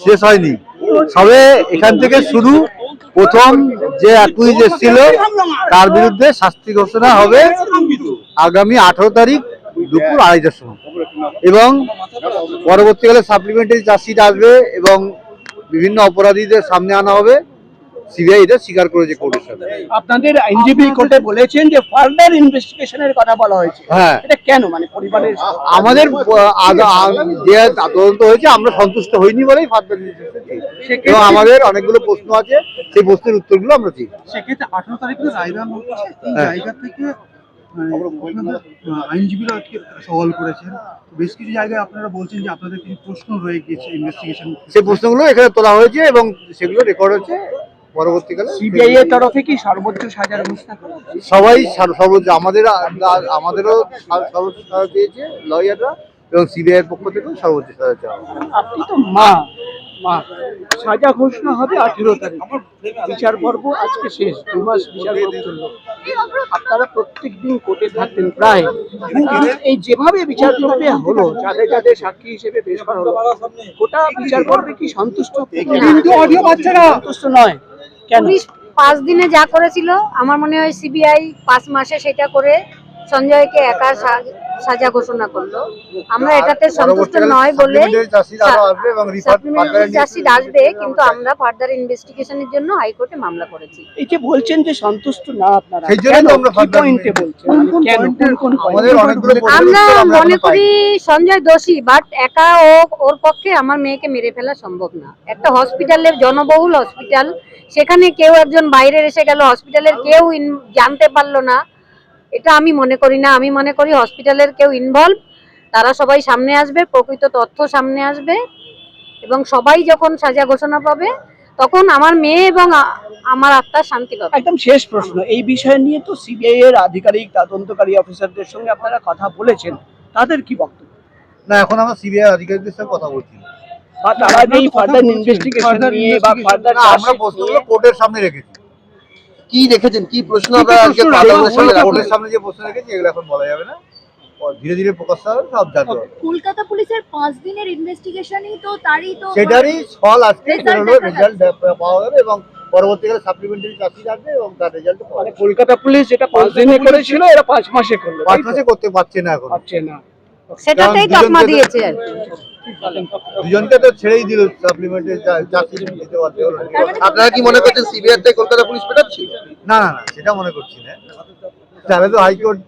শেষ হয়নি। সবে এখান থেকে শুরু প্রথম যে অ্যাকুইজ এসেছিল, তার বিরুদ্ধে শাস্তি ঘোষণা হবে আগামী আঠারো তারিখ দুপুর আড়াইটার সময়। এবং পরবর্তীকালে সাপ্লিমেন্টারি চাষিটা আসবে এবং বিভিন্ন অপরাধীদের সামনে আনা হবে। সিবিআই এটা স্বীকার করেছে কোর্টের সাথে আপনাদের আইনজীবী কোর্টে বলেছেন যে ফার্দার ইনভেস্টিগেশনের কথা বলা হয়েছে। হ্যাঁ। এটা কেন? মানে পরিবারের আমাদের যে তদন্ত হয়েছে আমরা সন্তুষ্ট হইনি বলেই ফার্দার এবং আমাদের অনেকগুলো প্রশ্ন আছে সেই প্রশ্নের উত্তরগুলো আমরা চাই সেক্ষেত্রে আঠারো তারিখে রায়দান হচ্ছে এই হ্যাঁ। জায়গা থেকে মানে, আইনজীবীরা আজকে সওয়াল করেছেন। বেশ কিছু জায়গায় আপনারা বলছেন যে আপনাদের কিছু প্রশ্ন রয়ে গিয়েছে ইনভেস্টিগেশন সেই প্রশ্নগুলো এখানে তোলা হয়েছে এবং সেগুলো রেকর্ড হচ্ছে পরবর্তীকালে সিবিআই এর তরফে কি সর্বোচ্চ সাজার ঘোষণা সবাই সর্বোচ্চ আমাদের আমাদেরও সার- সর্বোচ্চ সাজা পেয়েছে লয়াররা এবং সিবিআই এর পক্ষ থেকেও সর্বোচ্চ সাজা চাওয়া আপনি তো মা মা। সাজা ঘোষণা হবে আঠেরো তারিখ। বিচার পর্ব আজকে শেষ দু মাস বিচার পর্ব চলল। আপনারা প্রত্যেক দিন কোর্টে থাকতেন প্রায়। এই যেভাবে বিচার পর্বে হলো যাদের যাদের সাক্ষী হিসেবে পেশ করা হলো গোটা বিচার পর্বে কি সন্তুষ্ট? কিন্তু অডিও পাচ্ছে না। সন্তুষ্ট নয়। পুলিশ পাঁচ দিনে যা করেছিল আমার মনে হয় সিবিআই পাঁচ মাসে সেটা করে সঞ্জয়কে একা সা- সাজা ঘোষণা করল। আমরা এটাতে সন্তুষ্ট নয় বলে আরও আসবে কিন্তু আমরা ফার্দার ইনভেস্টিগেশনের জন্য হাইকোর্টে মামলা করেছি। এই যে বলছেন যে সন্তুষ্ট না আপনারা সেই জন্যই আমরা পয়েন্টে আমরা মনে করি সঞ্জয় দোষী বাট একা ও ওর পক্ষে আমার মেয়েকে মেরে ফেলা সম্ভব না। একটা হসপিটালের জনবহুল হসপিটাল সেখানে কেউ একজন বাইরের এসে গেল হসপিটালের কেউ জানতে পারল না। এটা আমি মনে করি না। আমি মনে করি হসপিটালের কেউ ইনভলভ তারা সবাই সামনে আসবে প্রকৃত তথ্য সামনে আসবে এবং সবাই যখন সাজা ঘোষণা পাবে তখন আমার মেয়ে এবং আমার আত্মার শান্তি পাবে। একদম শেষ প্রশ্ন এই বিষয় নিয়ে তো সিবিআই এর আধিকারিক তদন্তকারী অফিসারদের সঙ্গে আপনারা কথা বলেছেন। তাদের কি বক্তব্য? না এখন আমরা সিবিআই আধিকারিকদের সাথে কথা বলছি। বা তারা যে ফার্দার ইনভেস্টিগেশন নিয়ে বা ফার্দার আমরা প্রশ্নগুলো কোর্টের সামনে রেখেছি। কি রেখেছেন কি প্রশ্ন আপনারা সামনে যে প্রশ্ন রেখেছি এগুলো এখন বলা যাবে না। ধীরে ধীরে প্রকাশ হবে সব জানতে হবে কলকাতা পুলিশের পাঁচ দিনের ইনভেস্টিগেশনই তো তারই তো সেটারই ফল আজকে বেরোলো রেজাল্ট পাওয়া যাবে এবং পরবর্তীকালে সাপ্লিমেন্টারি চাকরি আসবে এবং তার রেজাল্ট মানে কলকাতা পুলিশ যেটা পাঁচ দিনে করেছিল এরা পাঁচ মাসে করল পাঁচ মাসে করতে পারছে না এখন। পারছে না। সেটাতেই তো- দিয়েছে আর কি। দুজনকে তো ছেড়েই দিল সাপ্লিমেন্টারি চাকরি দিতে পারতে। হলো আপনারা কি মনে করছেন সিবিআই থেকে কলকাতা পুলিশ পেটাচ্ছে? না না না সেটা মনে করছি না। তাহলে তো হাইকোর্ট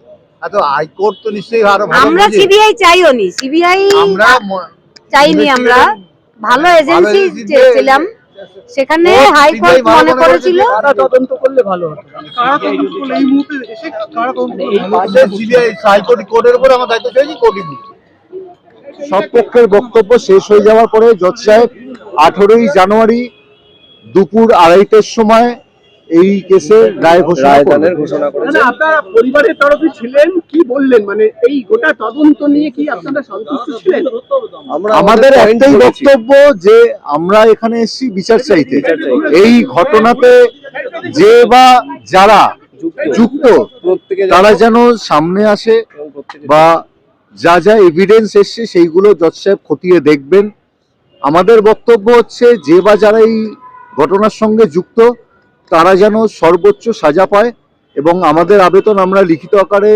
এত হাইকোর্ট তো নিশ্চয়ই আরও আমরা সিবিআই চাইও নি। সিবিআই আমরা চাইনি আমরা। ভালো এজেন্সি চেয়েছিলাম সেখানে হাইকোর্ট মনে করেছিল। তারা তদন্ত করলে ভালো হতো? কারা তদন্ত করলে? এই মুহূর্তে এসে কারা তদন্ত এই হাইকোর্ট কোর্টের উপরে আমার দায়িত্ব ছেড়েছি কোর্টই। সব পক্ষের বক্তব্য শেষ হয়ে যাওয়ার পরে জজ সাহেব আঠারোই জানুয়ারি দুপুর আড়াইটের সময় এই কেসে রায় ঘোষণা করবেন। ঘোষণা না, না, আপনারা পরিবারের তরফে ছিলেন কি বললেন? মানে এই গোটা তদন্ত নিয়ে কি আপনারা সন্তুষ্ট ছিলেন? আমাদের একটাই বক্তব্য যে আমরা এখানে এসেছি বিচার চাইতে। এই ঘটনাতে যে বা যারা যুক্ত। তারা যেন সামনে আসে বা যা যা এভিডেন্স এসছে সেইগুলো জজ সাহেব খতিয়ে দেখবেন। আমাদের বক্তব্য হচ্ছে যে বা যারা এই ঘটনার সঙ্গে যুক্ত তারা যেন সর্বোচ্চ সাজা পায় এবং আমাদের আবেদন আমরা লিখিত আকারে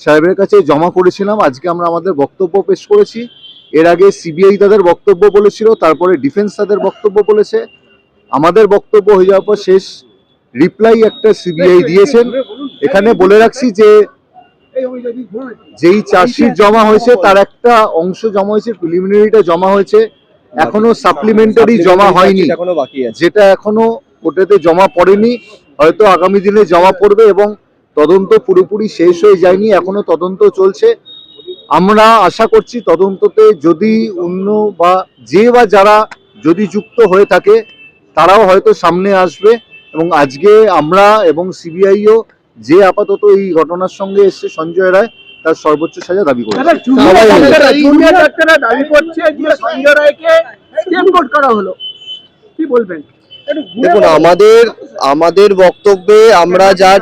সাহেবের কাছে জমা করেছিলাম। আজকে আমরা আমাদের বক্তব্য পেশ করেছি। এর আগে সিবিআই তাদের বক্তব্য বলেছিল তারপরে ডিফেন্স তাদের বক্তব্য বলেছে। আমাদের বক্তব্য হয়ে যাওয়ার পর শেষ রিপ্লাই একটা সিবিআই দিয়েছেন। এখানে বলে রাখছি যে যেই চার্জশিট জমা হয়েছে তার একটা অংশ জমা হয়েছে প্রিলিমিনারিটা জমা হয়েছে এখনও সাপ্লিমেন্টারি জমা হয়নি। এখনও বাকি আছে। যেটা এখনও কোর্টেতে জমা পড়েনি হয়তো আগামী দিনে জমা পড়বে এবং তদন্ত পুরোপুরি শেষ হয়ে যায়নি এখনও তদন্ত চলছে। আমরা আশা করছি তদন্ততে যদি অন্য বা যে বা যারা যদি যুক্ত হয়ে থাকে তারাও হয়তো সামনে আসবে এবং আজকে আমরা এবং সিবিআইও যে আপাতত এই ঘটনার সঙ্গে এসছে সঞ্জয় রায় তার সর্বোচ্চ সাজা দাবি করে দাদা জুনিয়র সবাই মিলে। ডাক্তাররা জুনিয়র ডাক্তাররা দাবি করছে যে সঞ্জয় রায়কে করা হলো। কি বলবেন? দেখুন আমাদের আমাদের বক্তব্যে আমরা যা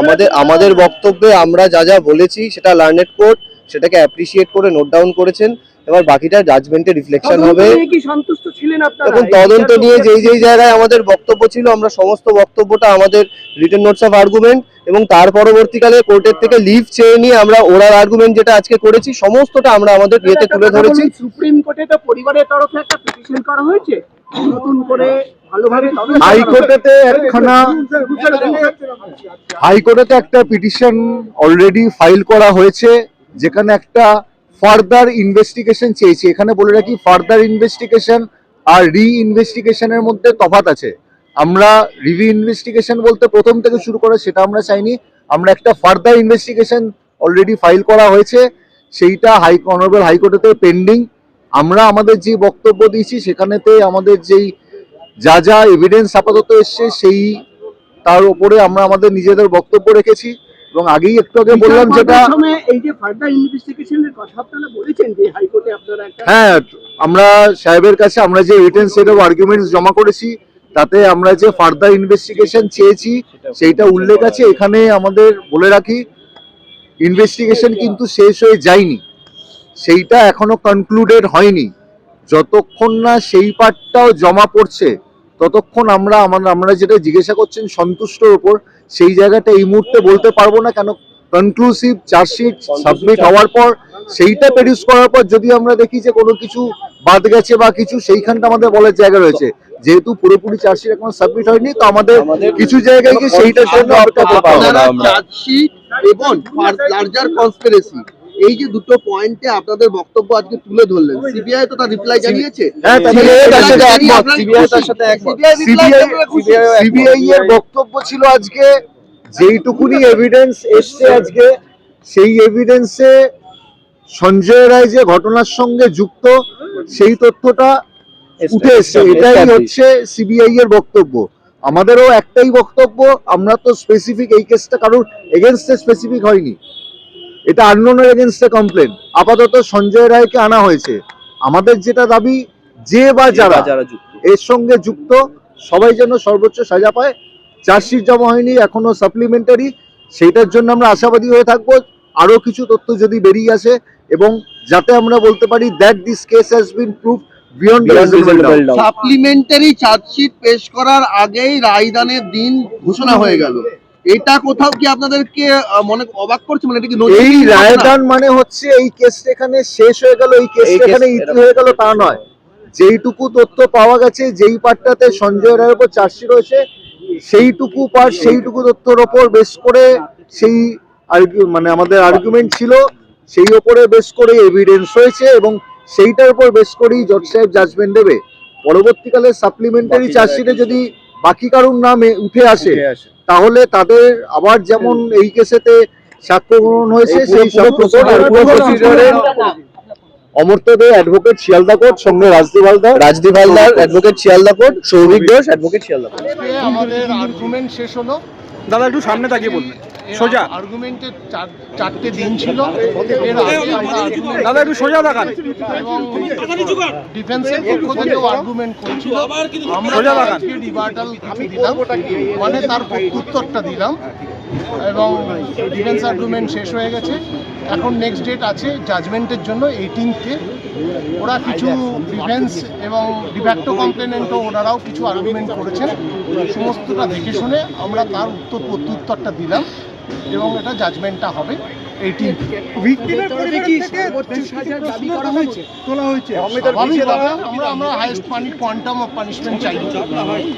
আমাদের আমাদের বক্তব্যে আমরা যা যা বলেছি সেটা লার্নেড কোর্ট সেটাকে অ্যাপ্রিসিয়েট করে নোট ডাউন করেছেন। এবার বাকিটা জাজমেন্টে রিফ্লেকশন হবে। নিয়ে কি সন্তুষ্ট ছিলেন আপনারা? এখন তদন্ত নিয়ে যেই যেই জায়গায় আমাদের বক্তব্য ছিল আমরা সমস্ত বক্তব্যটা আমাদের রিটেন নোটস অফ আর্গুমেন্ট এবং তার পরবর্তীকালে কোর্টের থেকে লিভ চেয়ে নিয়ে আমরা ওরাল আর্গুমেন্ট যেটা আজকে করেছি সমস্তটা আমরা আমাদের ইয়েতে তুলে ধরেছি। সুপ্রিম কোর্টে তো পরিবারের তরফে একটা পিটিশন করা হয়েছে। নতুন করে ভালোভাবে তদন্ত করা হাইকোর্টেতে একখানা হাইকোর্টেতে একটা পিটিশন অলরেডি ফাইল করা হয়েছে যেখানে একটা ফার্দার ইনভেস্টিগেশন চেয়েছি। এখানে বলে রাখি ফার্দার ইনভেস্টিগেশন আর রি ইনভেস্টিগেশনের মধ্যে তফাৎ আছে। আমরা রিভি ইনভেস্টিগেশন বলতে প্রথম থেকে শুরু করে সেটা আমরা চাইনি। আমরা একটা ফার্দার ইনভেস্টিগেশন অলরেডি ফাইল করা হয়েছে। সেইটা হাই অনারেবল হাইকোর্টেতে পেন্ডিং আমরা আমাদের যে বক্তব্য দিয়েছি, সেখানেতে আমাদের যেই যা যা এভিডেন্স আপাতত এসছে, সেই তার উপরে আমরা আমাদের নিজেদের বক্তব্য রেখেছি। এবং আগেই একটু আগে বললাম যেটা এই যে ফার্দার ইনভেস্টিগেশনের কথা আপনারা বলেছেন যে হাইকোর্টে আপনারা একটা হ্যাঁ আমরা সাহেবের কাছে আমরা যে রিটেন সেট অফ আর্গুমেন্টস জমা করেছি তাতে আমরা যে ফার্দার ইনভেস্টিগেশন চেয়েছি সেইটা উল্লেখ আছে। এখানে আমাদের বলে রাখি ইনভেস্টিগেশন কিন্তু শেষ হয়ে যায়নি। সেইটা এখনও কনক্লুডেড হয়নি। যতক্ষণ না সেই পার্টটাও জমা পড়ছে ততক্ষণ আমরা আমরা যেটা জিজ্ঞাসা করছেন সন্তুষ্টর উপর সেই জায়গাটা এই মুহূর্তে বলতে পারব না কেন কনক্লুসিভ চার্জশিট সাবমিট হওয়ার পর সেইটা প্রডিউস করার পর যদি আমরা দেখি যে কোনো কিছু বাদ গেছে বা কিছু সেইখানটা আমাদের বলার জায়গা রয়েছে। যেহেতু পুরোপুরি চার্জশিট এখন সাবমিট হয়নি তো আমাদের কিছু জায়গায় গিয়ে সেইটার জন্য অপেক্ষা করতে হবে। এবং লার্জার কনস্পিরেসি এই যে দুটো পয়েন্টে আপনাদের বক্তব্য আজকে তুলে ধরলেন সিবিআই তো তার রিপ্লাই জানিয়েছে? হ্যাঁ, তার সাথে একমত। সিবিআই এর বক্তব্য ছিল আজকে যেইটুকুনি এভিডেন্স এসছে আজকে সেই এভিডেন্সে সঞ্জয় রায় যে ঘটনার সঙ্গে যুক্ত সেই তথ্যটা উঠে এসছে। এটাই হচ্ছে সিবিআই এর বক্তব্য। আমাদেরও একটাই বক্তব্য আমরা তো স্পেসিফিক এই কেসটা কারোর এগেনস্টে স্পেসিফিক হয়নি। এটা আননোনের এগেনস্টে কমপ্লেন আপাতত সঞ্জয় রায়কে আনা হয়েছে। আমাদের যেটা দাবি যে বা যারা যারা যুক্ত। এর সঙ্গে যুক্ত সবাই যেন সর্বোচ্চ সাজা পায়। চার্জশিট জমা হয়নি এখনও সাপ্লিমেন্টারি সেইটার জন্য আমরা আশাবাদী হয়ে থাকব। আরও কিছু তথ্য যদি বেরিয়ে আসে এবং যাতে আমরা বলতে পারি that this case has been prove beyond supplementary chargesheet পেশ করার আগেই রায়দানের দিন ঘোষণা হয়ে গেল। এটা কোথাও কি আপনাদেরকে মনে অবাক করছে? মানে এটা কি এই? রায়দান মানে হচ্ছে এই কেস এখানে শেষ হয়ে গেল এই কেসটা এখানে ইতি হয়ে গেল তা নয়। যেইটুকু তথ্য পাওয়া গেছে যেই পার্টটাতে সঞ্জয় রায়ের উপর চার্জশিট রয়েছে সেইটুকু পার্ট সেইটুকু তথ্যের ওপর বেশ করে সেই মানে আমাদের আর্গুমেন্ট ছিল সেই ওপরে বেশ করে এভিডেন্স হয়েছে এবং সেইটার উপর বেশ করেই জজ সাহেব জাজমেন্ট দেবে। পরবর্তীকালে সাপ্লিমেন্টারি চার্জশিটে যদি বাকি কারোর নামে উঠে আসে। তাহলে তাদের আবার যেমন এই কেসেতে সাক্ষ্য গ্রহণ হয়েছে সেই অ্যাডভোকেট শিয়ালদা কোর্ট সঙ্গে Rajdeep Haldar Rajdeep Haldar advocate Sealdah court Souvik Ghosh advocate Sealdah court আমাদের আর্গুমেন্ট শেষ হলো। দাদা একটু সামনে তাকিয়ে বলবেন। সোজা। আর্গুমেন্টের চারটে দিন ছিল। এর আগে আমরা দাদা একটু সোজা দেখান। এবং ডিফেন্সের পক্ষ থেকেও আর্গুমেন্ট করেছিল। আমরা সোজা দেখান। রিভার্টাল দিলাম। মানে তার উত্তরটা দিলাম। এবং ডিফেন্স আর্গুমেন্ট শেষ হয়ে গেছে। এখন নেক্সট ডেট আছে জাজমেন্টের জন্য এইটিনথে ওরা কিছু ডিফেন্স এবং ডিফ্যাক্টো কমপ্লেনেন্টও ওনারাও কিছু আর্গুমেন্ট করেছেন। সমস্তটা দেখে শুনে আমরা তার উত্তর প্রত্যুত্তরটা দিলাম। এবং এটা জাজমেন্টটা হবে। এইটিন ভিকটিমের পরিবার থেকে দাবি করা হয়েছে। তোলা হয়েছে। আমরা আমরা হাইয়েস্ট পানি কোয়ান্টাম অফ পানিশমেন্ট চাই।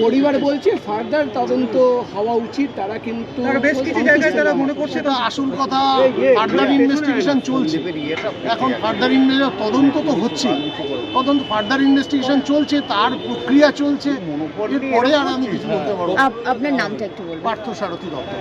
পরিবার বলছে ফার্দার তদন্ত হওয়া উচিত। তারা কিন্তু বেশ কিছু জায়গায় তারা মনে করছে সেটা আসল কথা ফার্দার ইনভেস্টিগেশন চলছে। এখন ফার্দার ইনভেস্টিগেশন তদন্ত তো হচ্ছে। তদন্ত ফার্দার ইনভেস্টিগেশন চলছে তার প্রক্রিয়া চলছে। পরে আর আমি কিছু বলতে পারব আপনার নামটা একটু বলুন পার্থ সারথী দত্ত।